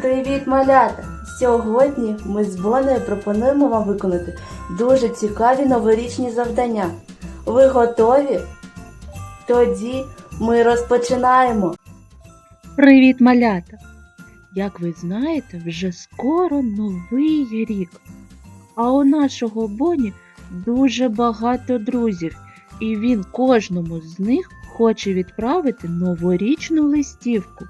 Привіт, малята! Сьогодні ми з Бонею пропонуємо вам виконати дуже цікаві новорічні завдання. Ви готові? Тоді ми розпочинаємо. Привіт, малята! Як ви знаєте, вже скоро новий рік. А у нашого Боні дуже багато друзів, і він кожному з них хоче відправити новорічну листівку.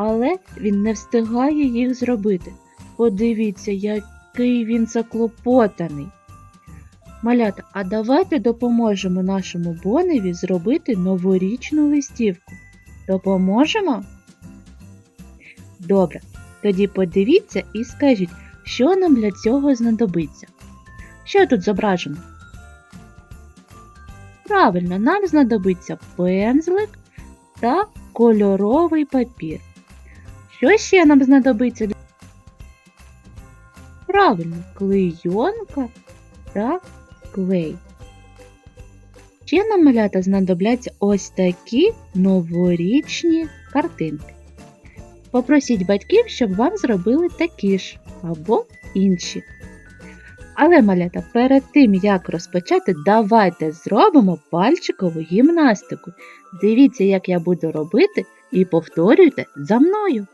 Але він не встигає їх зробити. Подивіться, який він заклопотаний. Малята, а давайте допоможемо нашому Боневі зробити новорічну листівку. Допоможемо? Добре, тоді подивіться і скажіть, що нам для цього знадобиться. Що тут зображено? Правильно, нам знадобиться пензлик та кольоровий папір. Що ще нам знадобиться? Правильно, клейонка та клей. Ще нам малята знадобляться ось такі новорічні картинки. Попросіть батьків, щоб вам зробили такі ж або інші. Але, малята, перед тим, як розпочати, давайте зробимо пальчикову гімнастику. Дивіться, як я буду робити, і повторюйте за мною.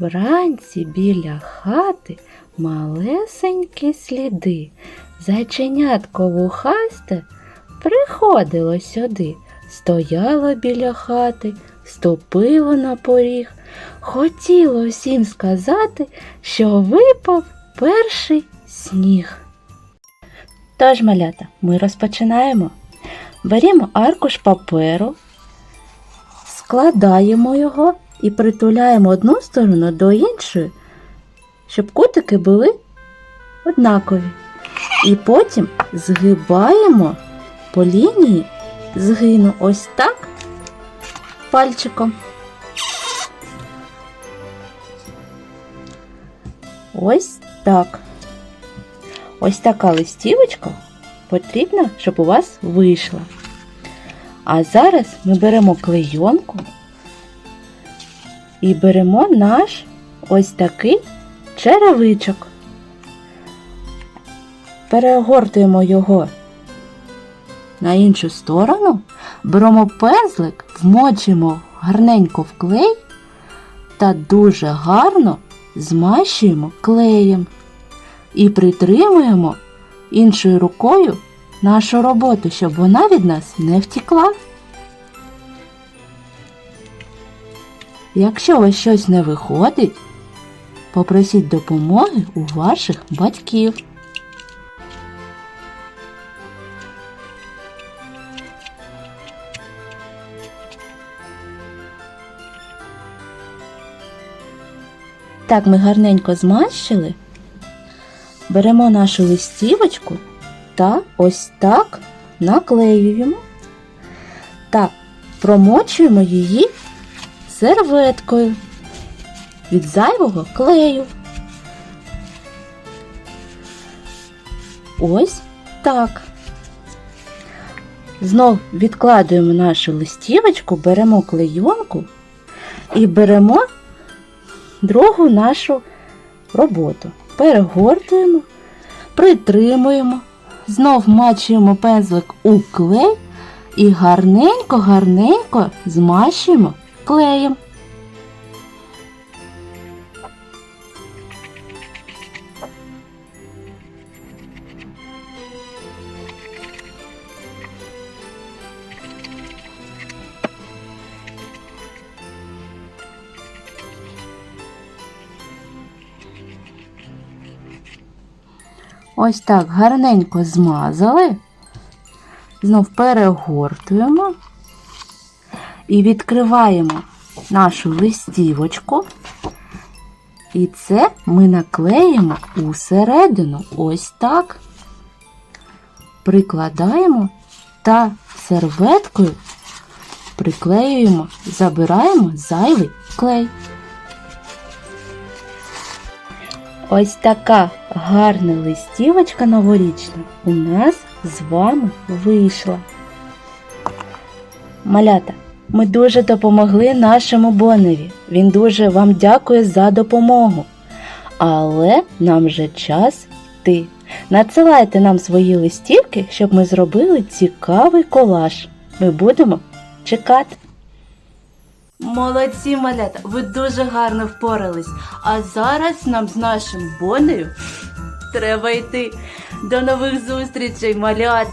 Вранці біля хати малесенькі сліди. Зайченятко вухасте приходило сюди, стояло біля хати, ступило на поріг, хотіло всім сказати, що випав перший сніг. Тож, малята, ми розпочинаємо. Беремо аркуш паперу, складаємо його і притуляємо одну сторону до іншої, щоб кутики були однакові. І потім згибаємо по лінії згину ось так пальчиком. Ось так. Ось така листівочка потрібна, щоб у вас вийшла. А зараз ми беремо клейонку і беремо наш ось такий черевичок. Перегортуємо його на іншу сторону, беремо пензлик, вмочимо гарненько в клей та дуже гарно змащуємо клеєм і притримуємо іншою рукою нашу роботу, щоб вона від нас не втікла. Якщо у вас щось не виходить, попросіть допомоги у ваших батьків. Так ми гарненько змащили. Беремо нашу листівочку та ось так наклеюємо та промочуємо її серветкою від зайвого клею. Ось так. Знов відкладуємо нашу листівочку, беремо клейонку і беремо другу нашу роботу. Перегортуємо, притримуємо, знов мачуємо пензлик у клей і гарненько-гарненько змащуємо клеєм. Ось так гарненько змазали. Знов перегортуємо і відкриваємо нашу листівочку. І це ми наклеїмо усередину. Ось так. Прикладаємо та серветкою приклеюємо, забираємо зайвий клей. Ось така гарна листівочка новорічна у нас з вами вийшла. Малята, Ми дуже допомогли нашому Боневі. Він дуже вам дякує за допомогу. Але нам вже час йти. Надсилайте нам свої листівки, щоб ми зробили цікавий колаж. Ми будемо чекати. Молодці, малята, ви дуже гарно впорались. А зараз нам з нашим Бонею треба йти. До нових зустрічей, малят!